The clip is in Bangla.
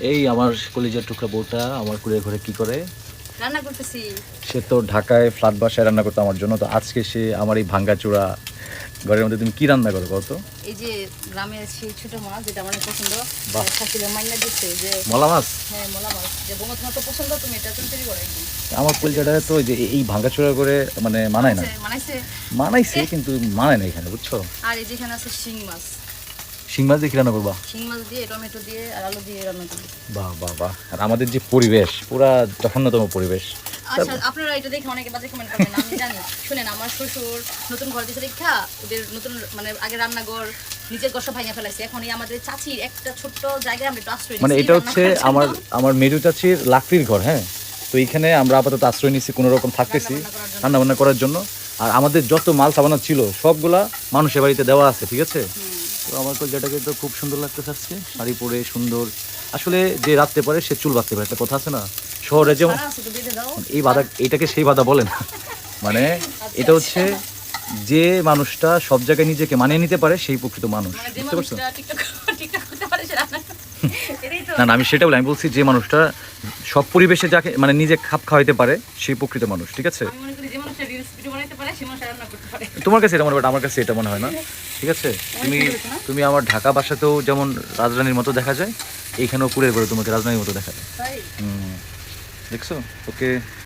এই আমার কলেজের টুকরা বউটা আমার কুড়ির ঘরে কি করে? রান্না করতেছি। সে তো ঢাকায় ফ্ল্যাট বাসায় রান্না করতো আমার জন্য তো আজকে সে আমার এই ভাঙ্গাচোরা ঘরের মধ্যে তুমি কি রান্না করো কত এই যে গ্রামের সেই ছোট মাছ যেটা আমার পছন্দ। শাশুড়ি মাইনা দিচ্ছে যে মলা মাছ? হ্যাঁ মোলা মাছ। যে তোমার তো পছন্দ তুমি এটা তুমি তৈরি করো আমার তো যে এই ভাঙ্গাচোরা করে মানে মানায় না। মানাইছে- মানাইছে। মানাইছে কিন্তু মানায় না এখানে বুঝছ? আর এই যেখানে আছে শিং মাছ। শিং মাছ দিয়ে কি রান্না করবা? শিং মাছ দিয়ে টমেটো দিয়ে আর আলু দিয়ে রান্না করি বাহ বাহ বাহ। আর আমাদের যে পরিবেশ পুরা জঘন্যতম পরিবেশ। আচ্ছা আপনারা এটা দেখে অনেকে বাজে কমেন্ট করবেন আমি জানি। শুনেন আমার শ্বশুর নতুন ঘর দিয়েছে দেখা ওদের নতুন মানে আগে রান্নাঘর নিজের গসা ভাঙিয়ে ফেলাইছে। এখন এই আমাদের চাচির একটা ছোট্ট জায়গায় আমরা আশ্রয় মানে এটা হচ্ছে আমার আমার মেজু চাচির লাকড়ির ঘর হ্যাঁ? তো এইখানে আমরা আপাতত আশ্রয় নিচ্ছি কোনো রকম থাকতেছি রান্না বান্না করার জন্য। আর আমাদের যত মাল সাবানা ছিল সবগুলা মানুষের বাড়িতে দেওয়া আছে ঠিক আছে? আমার যেটাকে তো খুব সুন্দর লাগতেছে আজকে। শাড়ি পরে সুন্দর। আসলে যে রাত্রে পরে সে চুল বাঁধতে পারে একটা কথা আছে না? শহরে যেমন এই বাধা এটাকে সেই বাধা বলে না। মানে এটা হচ্ছে যে মানুষটা সব জায়গায় নিজেকে মানিয়ে নিতে পারে সেই প্রকৃত মানুষ। মানে বুঝতে পারছ না না আমি সেটা বলি আমি বলছি যে মানুষটা সব পরিবেশে যাকে মানে নিজে খাপ খাওয়াইতে পারে সেই প্রকৃত মানুষ ঠিক আছে? যে মানুষটা রিলস ভিডিও বানাইতে পারে সে মানুষ রান্না করতে পারে। তোমার কাছে এটা মনে হয় আমার কাছে এটা মনে হয় না। ঠিক আছে? তুমি তুমি আমার ঢাকা বাসাতেও যেমন রাজরানীর মতো দেখা যায় এইখানেও কুড়ে করে তোমাকে রাজধানীর মতো দেখা যায়। দেখছ? ওকে।